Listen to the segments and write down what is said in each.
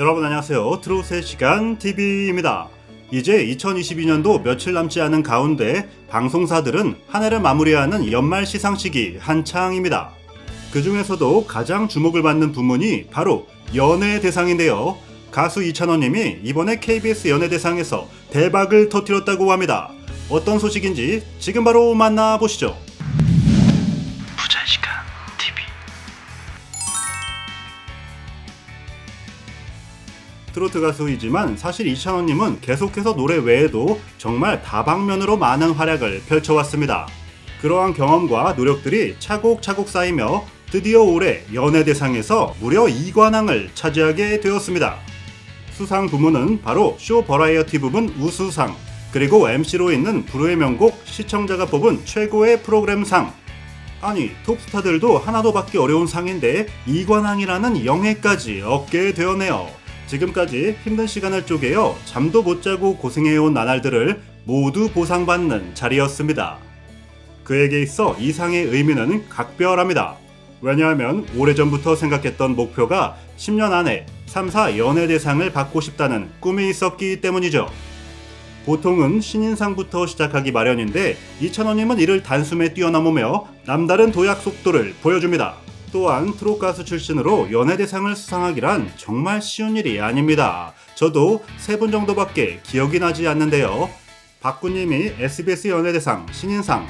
여러분 안녕하세요. 트롯의 시간 TV입니다. 이제 2022년도 며칠 남지 않은 가운데 방송사들은 한 해를 마무리하는 연말 시상식이 한창입니다. 그 중에서도 가장 주목을 받는 부문이 바로 연예 대상인데요. 가수 이찬원님이 이번에 KBS 연예 대상에서 대박을 터뜨렸다고 합니다. 어떤 소식인지 지금 바로 만나보시죠. 부자 시간 트로트 가수이지만 사실 이찬원님은 계속해서 노래 외에도 정말 다방면으로 많은 활약을 펼쳐왔습니다. 그러한 경험과 노력들이 차곡차곡 쌓이며 드디어 올해 연예대상에서 무려 2관왕을 차지하게 되었습니다. 수상 부문은 바로 쇼 버라이어티 부분 우수상, 그리고 MC로 있는 불후의 명곡 시청자가 뽑은 최고의 프로그램상, 아니 톱스타들도 하나도 받기 어려운 상인데 이관왕이라는 영예까지 얻게 되었네요. 지금까지 힘든 시간을 쪼개어 잠도 못 자고 고생해온 나날들을 모두 보상받는 자리였습니다. 그에게 있어 이 상의 의미는 각별합니다. 왜냐하면 오래전부터 생각했던 목표가 10년 안에 3사 연예대상을 받고 싶다는 꿈이 있었기 때문이죠. 보통은 신인상부터 시작하기 마련인데 이찬원님은 이를 단숨에 뛰어넘으며 남다른 도약 속도를 보여줍니다. 또한 트롯 가수 출신으로 연예대상을 수상하기란 정말 쉬운 일이 아닙니다. 저도 세 분 정도밖에 기억이 나지 않는데요. 박구님이 SBS 연예대상 신인상,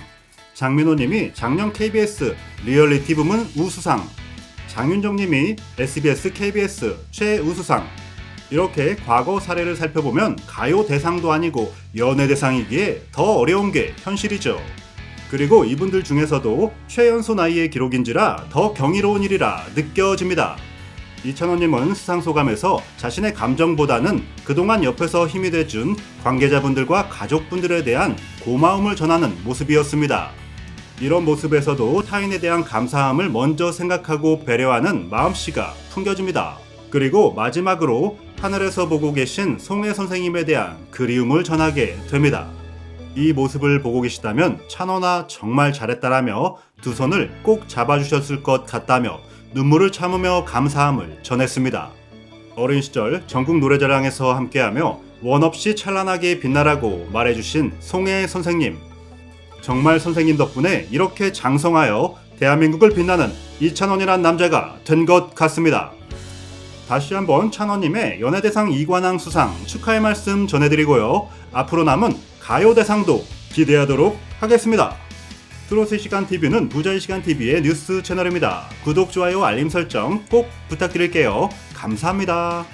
장민호님이 작년 KBS 리얼리티 부문 우수상, 장윤정님이 SBS KBS 최우수상, 이렇게 과거 사례를 살펴보면 가요 대상도 아니고 연예 대상이기에 더 어려운 게 현실이죠. 그리고 이분들 중에서도 최연소 나이의 기록인지라 더 경이로운 일이라 느껴집니다. 이찬원님은 수상 소감에서 자신의 감정보다는 그동안 옆에서 힘이 돼준 관계자분들과 가족분들에 대한 고마움을 전하는 모습이었습니다. 이런 모습에서도 타인에 대한 감사함을 먼저 생각하고 배려하는 마음씨가 풍겨집니다. 그리고 마지막으로 하늘에서 보고 계신 송혜 선생님에 대한 그리움을 전하게 됩니다. 이 모습을 보고 계시다면 찬원아 정말 잘했다라며 두 손을 꼭 잡아주셨을 것 같다며 눈물을 참으며 감사함을 전했습니다. 어린 시절 전국 노래자랑에서 함께하며 원 없이 찬란하게 빛나라고 말해주신 송혜 선생님. 정말 선생님 덕분에 이렇게 장성하여 대한민국을 빛나는 이찬원이란 남자가 된 것 같습니다. 다시 한번 찬원님의 연예대상 이관왕 수상 축하의 말씀 전해드리고요. 앞으로 남은 가요대상도 기대하도록 하겠습니다. 트로트 시간 TV는 부자의 시간 TV의 뉴스 채널입니다. 구독, 좋아요, 알림 설정 꼭 부탁드릴게요. 감사합니다.